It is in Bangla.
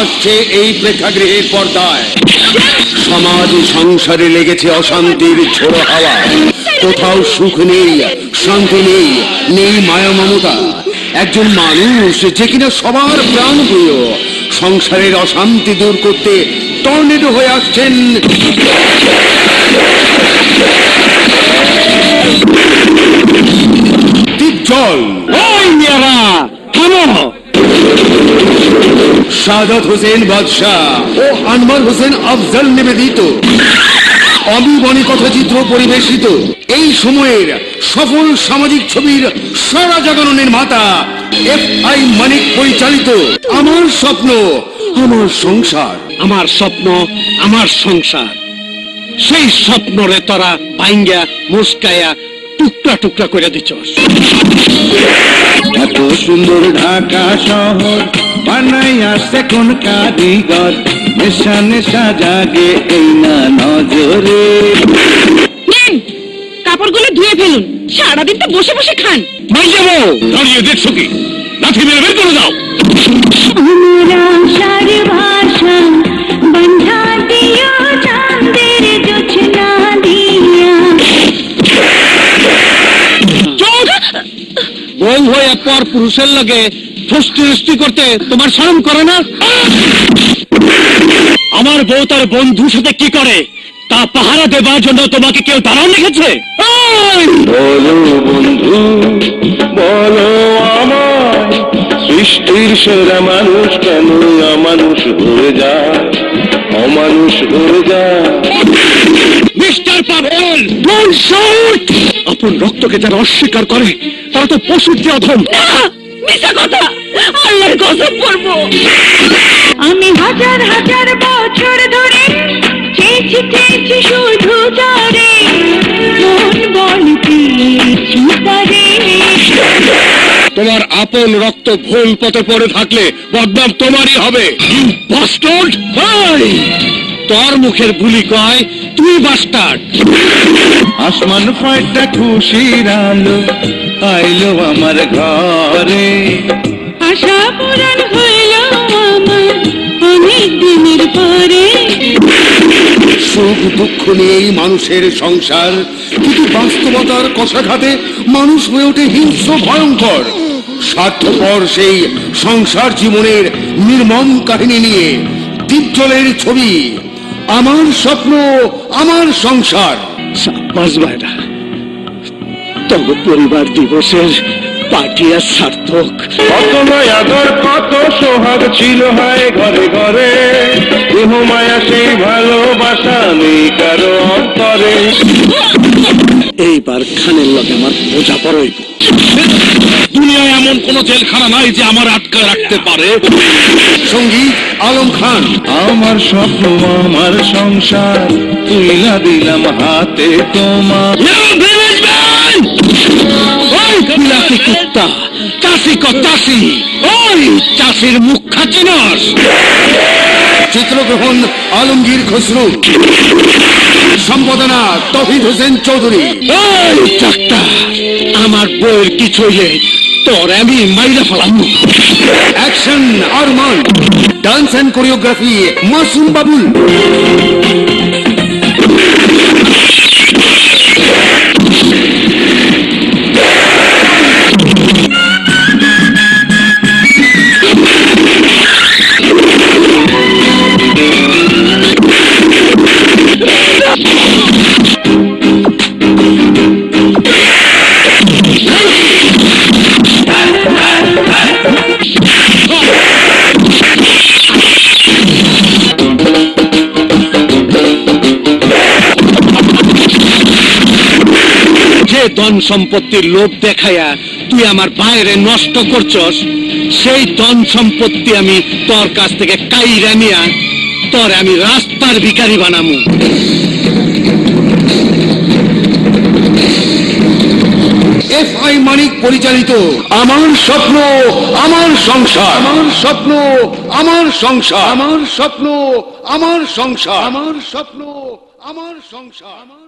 আসছে এই প্রেক্ষাগৃহের পর্দায়। সমাজ সংসারে লেগেছে অশান্তির ঝোড়ো হাওয়া। কোথাও সুখ নেই, শান্তি নেই নেই মায়া মমতা। একজন মানুষ যে কিনা সবার প্রাণ প্রিয়, সংসারের অশান্তি দূর করতে টর্নেডো হয়ে আসছেন। জল সাদাত হোসেন বাদশাহ ও আনমার হোসেন আফজাল নিবেদিত। অবিবনী কথাচিত্র পরিবেশিত। এই সময়ের সফল সামাজিক ছবির সারা জাগানো নির্মাতা এফ আই মানিক পরিচালিত। আমার স্বপ্ন, আমার সংসার। আমার স্বপ্ন, আমার সংসার। সেই স্বপ্নরে তোরা ভাঙ্গা মুস্কায়া টুকরা টুকরা করে দিচ্ছ। এত সুন্দর ঢাকা শহর বানাই আসছে কোন কারিগর নেশা নেশা জাগে এই না নজরে। কাপড়গুলো ধুয়ে ফেলুন সারাদিন তো বসে বসে খান। মাই যাব দাঁড়িয়ে দেখছ কি? লাঠি মেরে বের করে দাও। मेरा বউ হয়ে পর পুরুষের লগে ফষ্টি করতে তোমার শরম করে না? আমার বউ তার বন্ধুর সাথে কি করে? তা পাহারা দেবার জন্য তোমাকে কেউ দাঁড়ান রেখেছে? বন্ধু, বলো সৃষ্টির সেরা মানুষ কেন অমানুষ হয়ে যায়? অমানুষ হয়ে যায়। আপন রক্তকে যারা অস্বীকার করে তারা তো পশুর চেয়ে অধম মিশা কথা। আল্লাহর কসম পড়ব আমি হাজার হাজার বছর ধরে চেয়েছি চেয়েছি শুধু তারে। মন বলতে তারে। তোমার আপন রক্ত ভুল পথে পড়ে থাকলে বদনাম তোমারই হবে। বাস্টার্ড তোর মুখের বুলি কয় তুই বাস্টার্ড আসমান ফাইটা খুশির আলো আইলো আমার ঘরে। আশা পূরণ হইল আমার অনেক দিনের পরে। সুখ দুঃখ নিয়েই মানুষের সংসার কিন্তু বাস্তবতার কষাঘাতে মানুষ হয়ে ওঠে হিংস্র ভয়ঙ্কর। স্বার্থপর সেই সংসার জীবনের নির্মম কাহিনী নিয়ে দীপজলের ছবি আমার স্বপ্ন আমার সংসার। তবে পরিবার দিবসের পাটিয়া সার্থক। কত মায়াদর কত সোহাগ ছিল হয় ঘরে ঘরে। দেহ মায়া সেই ভালোবাসা নেই কারও অন্তরে। এইবার খানের লগে আমার বোঝা পড়ইব দুনিয়ায় এমন কোন জেলখানা নাই যে আমার আটকা রাখতে পারে। সংগীত আলম খান। আমার স্বপ্ন আমার সংসার তুইলা দিলাম হাতে তোমার। কুত্তা চাষি ক চাষি ওই চাষির মুখ খাচিনস চিত্রগ্রহণ আলমগীর খসরু। সম্পাদনা তহিদ হোসেন চৌধুরী। ডাক্তার আমার বইয়ের কিছু হইলে তোর আমি মাইরা ফেলাম। Action Arman dance and choreography Masum Babul. ধন সম্পত্তির লোভ দেখায়া তুই আমার বাইরে নষ্ট করছস সেই ধন সম্পত্তি আমি তোর কাছ থেকে কাইরা নিয়া তোর আমি রাস্তার ভিখারি বানামু। এফ আই মানিক পরিচালিত আমার স্বপ্ন আমার সংসার। আমার স্বপ্ন আমার সংসার। আমার স্বপ্ন আমার সংসার। আমার স্বপ্ন আমার সংসার। আমার